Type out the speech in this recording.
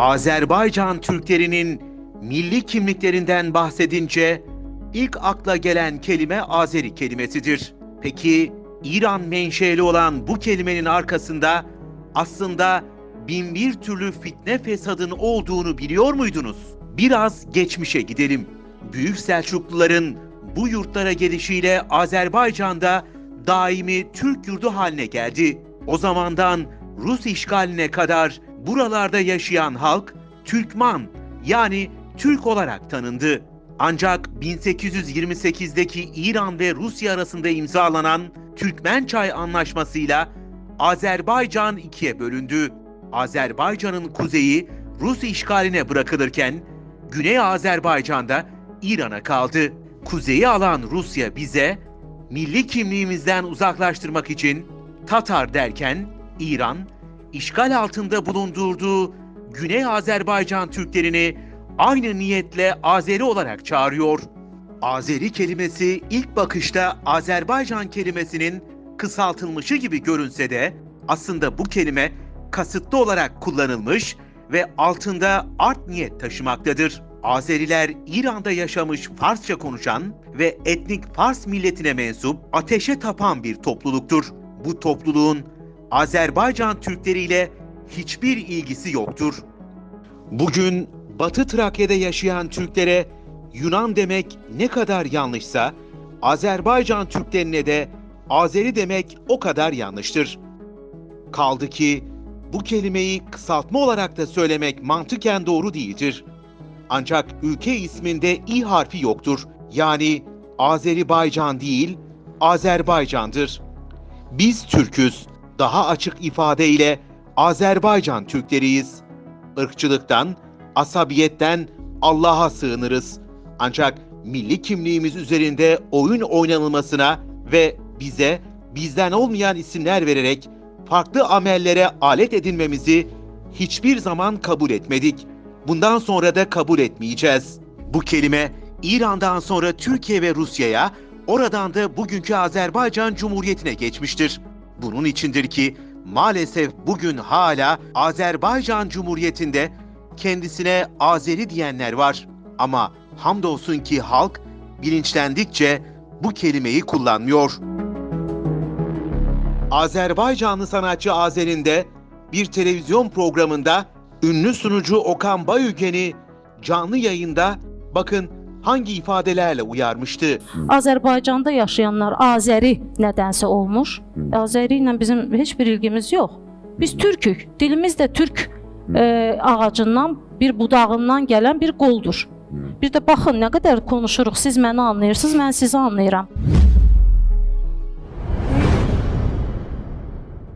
Azerbaycan Türklerinin milli kimliklerinden bahsedince ilk akla gelen kelime Azeri kelimesidir. Peki İran menşeli olan bu kelimenin arkasında aslında bin bir türlü fitne fesadın olduğunu biliyor muydunuz? Biraz geçmişe gidelim. Büyük Selçukluların bu yurtlara gelişiyle Azerbaycan'da daimi Türk yurdu haline geldi. O zamandan Rus işgaline kadar buralarda yaşayan halk Türkman yani Türk olarak tanındı. Ancak 1828'deki İran ve Rusya arasında imzalanan Türkmençay Anlaşması'yla Azerbaycan ikiye bölündü. Azerbaycan'ın kuzeyi Rus işgaline bırakılırken Güney Azerbaycan'da İran'a kaldı. Kuzeyi alan Rusya bize milli kimliğimizden uzaklaştırmak için Tatar derken İran işgal altında bulundurduğu Güney Azerbaycan Türklerini aynı niyetle Azeri olarak çağırıyor. Azeri kelimesi ilk bakışta Azerbaycan kelimesinin kısaltılmışı gibi görünse de aslında bu kelime kasıtlı olarak kullanılmış ve altında art niyet taşımaktadır. Azeriler İran'da yaşamış Farsça konuşan ve etnik Fars milletine mensup ateşe tapan bir topluluktur. Bu topluluğun Azerbaycan Türkleriyle hiçbir ilgisi yoktur. Bugün Batı Trakya'da yaşayan Türklere Yunan demek ne kadar yanlışsa, Azerbaycan Türklerine de Azeri demek o kadar yanlıştır. Kaldı ki bu kelimeyi kısaltma olarak da söylemek mantıken doğru değildir. Ancak ülke isminde i harfi yoktur. Yani Azerbaycan değil, Azerbaycan'dır. Biz Türküz. Daha açık ifadeyle Azerbaycan Türkleriyiz. Irkçılıktan, asabiyetten Allah'a sığınırız. Ancak milli kimliğimiz üzerinde oyun oynanılmasına ve bize bizden olmayan isimler vererek farklı amellere alet edilmemizi hiçbir zaman kabul etmedik. Bundan sonra da kabul etmeyeceğiz. Bu kelime İran'dan sonra Türkiye ve Rusya'ya, oradan da bugünkü Azerbaycan Cumhuriyeti'ne geçmiştir. Bunun içindir ki maalesef bugün hala Azerbaycan Cumhuriyeti'nde kendisine Azeri diyenler var. Ama hamdolsun ki halk bilinçlendikçe bu kelimeyi kullanmıyor. Azerbaycanlı sanatçı Azer'in de bir televizyon programında ünlü sunucu Okan Bayülgen'i canlı yayında bakın hangi ifadelerle uyarmıştı. Azərbaycanda yaşayanlar Azəri nədənsə olmuş. Azəri ilə bizim heç bir ilgimiz yox. Biz türkük. Dilimiz də türk e, ağacından, bir budağından gələn bir qoldur. Bir də baxın nə qədər konuşuruq. Siz məni anlayırsınız, mən sizi anlayıram.